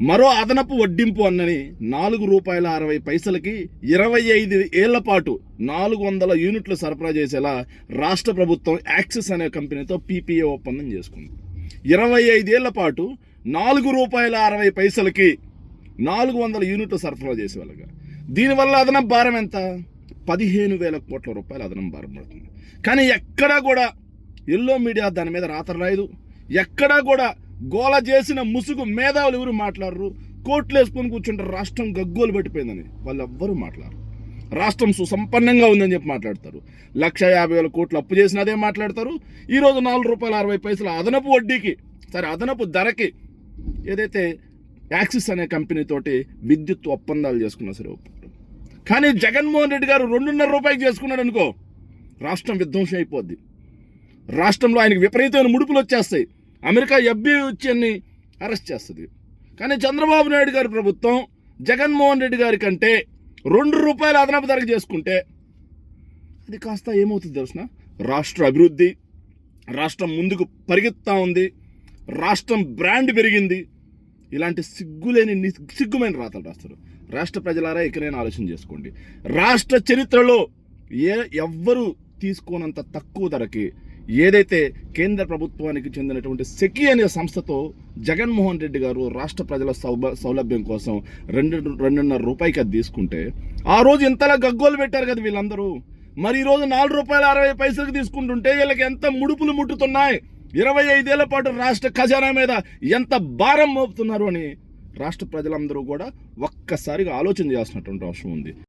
మరో అదనపు వడ్డింపు అన్నని నాలుగు రూపాయల అరవై పైసలకి ఇరవై ఐదు ఏళ్ళ పాటు నాలుగు వందల యూనిట్లు సరఫరా చేసేలా రాష్ట్ర ప్రభుత్వం యాక్సిస్ అనే కంపెనీతో పీపీఏ ఒప్పందం చేసుకుంది. ఇరవై ఐదేళ్ళ పాటు నాలుగు రూపాయల అరవై పైసలకి నాలుగు వందల యూనిట్లు సరఫరా చేసేవాళ్ళగా. దీనివల్ల అదనపు భారం ఎంత? పదిహేను వేల కోట్ల రూపాయలు అదనం భారం పడుతుంది. కానీ ఎక్కడా కూడా ఎల్లో మీడియా దాని మీద రాత రాయదు. ఎక్కడా కూడా గోల చేసిన ముసుగు మేధావులు ఎవరు మాట్లాడరు? కోట్లు వేసుకొని కూర్చుంటారు రాష్ట్రం గగ్గోలు పెట్టిపోయిందని వాళ్ళు ఎవ్వరూ మాట్లాడరు. రాష్ట్రం సుసంపన్నంగా ఉందని చెప్పి మాట్లాడతారు. లక్ష యాభై వేల కోట్లు అప్పు చేసిన అదే మాట్లాడతారు. ఈరోజు నాలుగు రూపాయల అరవై పైసలు అదనపు వడ్డీకి సరే అదనపు ధరకి ఏదైతే యాక్సిస్ అనే కంపెనీతోటి విద్యుత్ ఒప్పందాలు చేసుకున్నా సరే ఒప్పుకోరు. కానీ జగన్మోహన్ రెడ్డి గారు రెండున్నర రూపాయలు చేసుకున్నాడు అనుకో రాష్ట్రం విధ్వంసం అయిపోద్ది. రాష్ట్రంలో ఆయనకి విపరీతమైన ముడుపులు వచ్చేస్తాయి. అమెరికా ఎఫ్బిఐ వచ్చి అన్ని అరెస్ట్ చేస్తుంది. కానీ చంద్రబాబు నాయుడు గారి ప్రభుత్వం జగన్మోహన్ రెడ్డి గారి కంటే రెండు రూపాయలు అదనపు ధరకు చేసుకుంటే అది కాస్త ఏమవుతుంది తెలుసిన? రాష్ట్ర అభివృద్ధి రాష్ట్రం ముందుకు పరిగెత్తా ఉంది రాష్ట్రం బ్రాండ్ పెరిగింది ఇలాంటి సిగ్గులేని సిగ్గుమైన రాతలు రాస్తారు. రాష్ట్ర ప్రజలారా ఇకనైనా ఆలోచన చేసుకోండి. రాష్ట్ర చరిత్రలో ఏ ఎవ్వరు తీసుకోనంత తక్కువ ధరకి ఏదైతే కేంద్ర ప్రభుత్వానికి చెందినటువంటి సెకి అనే సంస్థతో జగన్మోహన్ రెడ్డి గారు రాష్ట్ర ప్రజల సౌభ సౌలభ్యం కోసం రెండు రెండున్నర రూపాయికి అది తీసుకుంటే ఆ రోజు ఇంతలా గగ్గోలు పెట్టారు కదా వీళ్ళందరూ. మరి ఈరోజు నాలుగు రూపాయల అరవై పైసలకు తీసుకుంటుంటే వీళ్ళకి ఎంత ముడుపులు ముట్టుతున్నాయి. ఇరవై ఐదేళ్ళ పాటు రాష్ట్ర ఖజానా మీద ఎంత భారం మోపుతున్నారు అని రాష్ట్ర ప్రజలందరూ కూడా ఒక్కసారిగా ఆలోచన చేస్తున్నటువంటి అవసరం ఉంది.